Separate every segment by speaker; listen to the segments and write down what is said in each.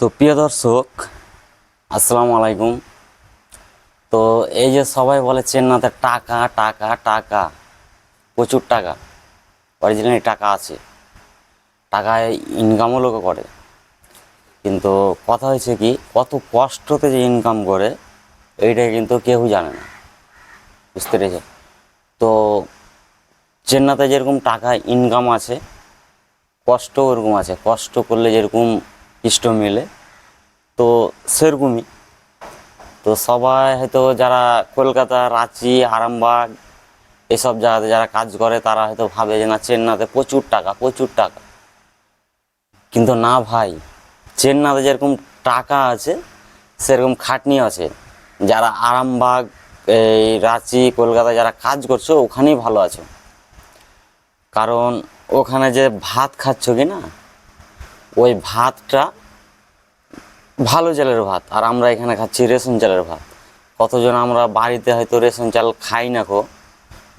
Speaker 1: তো প্রিয় দর্শক, আসসালামু আলাইকুম। তো এই যে সবাই বলে চেন্নাতে টাকা টাকা টাকা, প্রচুর টাকা অরিজিনালি টাকা আছে টাকায় ইনকামও লোকে করে। কিন্তু কথা হয়েছে কি, কত কষ্টতে যে ইনকাম করে, এইটা কিন্তু কেউ জানে না। বুঝতে পেরেছে তো চেন্নাতে যেরকম টাকা ইনকাম আছে কষ্ট ওরকম আছে। কষ্ট করলে যেরকম ইষ্ট মিলে। তো সেরকমই। তো সবাই হয়তো যারা কলকাতা, রাঁচি, আরামবাগ এসব জায়গাতে যারা কাজ করে, তারা হয়তো ভাবে যে, না চেন্নাতে প্রচুর টাকা প্রচুর টাকা। কিন্তু না ভাই চেন্নাতে যেরকম টাকা আছে, সেরকম খাটনি আছে। যারা আরামবাগ, এই রাঁচি কলকাতা যারা কাজ করছ, ওখানেই ভালো আছে। কারণ ওখানে যে ভাত খাচ্ছ কি না, ওই ভাতটা ভালো চালের ভাত, আর আমরা এখানে খাচ্ছি রেশন চালের ভাত। কতজন আমরা বাড়িতে হয়তো রেশন চাল খাই না খো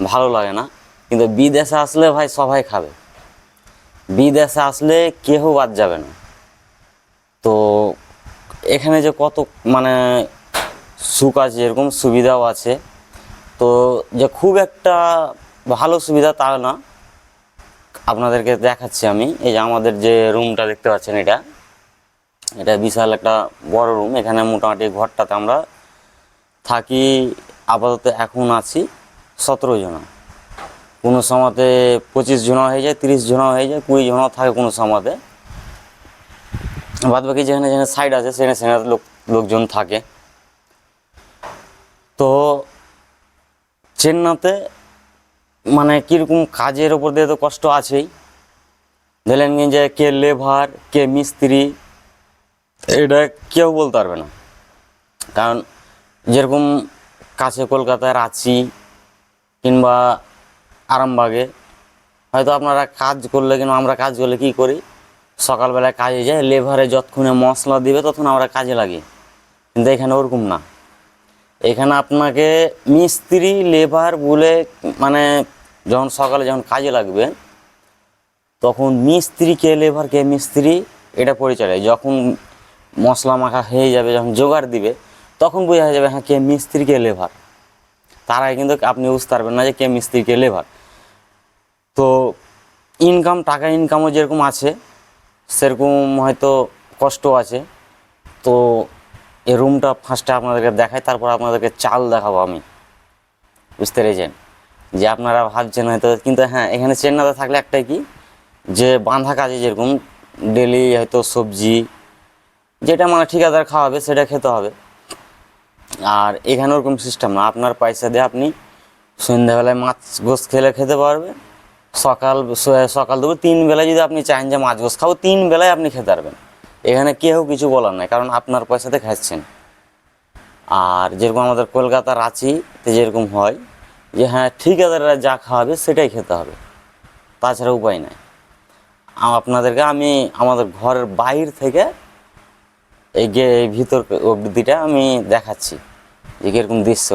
Speaker 1: ভালো লাগে না। কিন্তু বিদেশে আসলে ভাই সবাই খাবে। বিদেশে আসলে কেউ বাদ যাবে না। তো এখানে যে কত মানে সুখ আছে এরকম সুবিধাও আছে, তো যে খুব একটা ভালো সুবিধা তা না। আপনাদেরকে দেখাচ্ছি আমি, এই যে আমাদের যে রুমটা দেখতে পাচ্ছেন এটা। এটা বিশাল একটা বড় রুম এখানে মোটামুটি ঘরটাতে আমরা থাকি, আপাতত এখন আছি সতেরো জনা। কোনো সময়তে পঁচিশ জনা হয়ে যায়, তিরিশ জনা হয়ে যায়, কুড়ি জনা থাকে কোনো সময়তে বাদ বাকি যেখানে যেখানে সাইড আছে, সেখানে সেখানে লোক, লোকজন থাকে। তো চেন্নাতে মানে কীরকম কাজের ওপর দিয়ে তো কষ্ট আছেই। ধরলেন যে কে লেবার কে মিস্ত্রি এটা কেউ বলতে পারবে না। কারণ যেরকম কাছে কলকাতায় রাঁচি কিংবা আরামবাগে, হয়তো আপনারা কাজ করলে কিংবা আমরা কাজ করলে কী করি? সকালবেলায় কাজে যাই, লেভারে যতক্ষণে মশলা দিবে তখন আমরা কাজে লাগি। কিন্তু এখানে ওরকম না। এখানে আপনাকে মিস্ত্রি, লেবার বলে মানে যখন সকালে যখন কাজে লাগবে, তখন মিস্ত্রি কে, লেবার কে, মিস্ত্রি, এটা পরিচয় যখন মশলা মাখা হয়ে যাবে, যখন জোগাড় দিবে, তখন বোঝা যাবে হ্যাঁ কে মিস্ত্রি কে লেবার। তার আগে কিন্তু আপনি বুঝতে পারবেন না যে কে মিস্ত্রি কে লেবার। তো ইনকাম টাকা ইনকামও যেরকম আছে, সেরকম হয়তো কষ্ট আছে। তো এই রুমটা ফার্স্টে আপনাদেরকে দেখাই, তারপর আপনাদেরকে চাল দেখাবো আমি। বুঝতে পেরেছেন? যে আপনারা ভাবছেন হয়তো, কিন্তু হ্যাঁ এখানে চেন্নাতে থাকলে একটাই কি? যে বাঁধা কাজে যেরকম ডেলি হয়তো সবজি যেটা মানে ঠিকাদার খাওয়াবে, সেটা খেতে হবে। আর এখানে ওরকম সিস্টেম না। আপনার পয়সা দিয়ে আপনি সন্ধ্যাবেলায় মাছ গোস খেলে খেতে পারবেন। সকাল সকাল দুপুর তিন বেলায় যদি আপনি চান যে মাছ গোস খাব, তিন বেলায় আপনি খেতে পারবেন। এখানে কেউ কিছু বলার নাই, কারণ আপনার পয়সাতে খাচ্ছেন। আর যেরকম আমাদের কলকাতা, রাঁচিতে যেরকম হয়, যে হ্যাঁ ঠিকাদাররা যা খাওয়াবে, সেটাই খেতে হবে। তাছাড়া উপায় নাই। আপনাদেরকে আমি আমাদের ঘরের বাইর থেকে এই গে ভিতর অবধিটা আমি দেখাচ্ছি যে কীরকম দৃশ্য।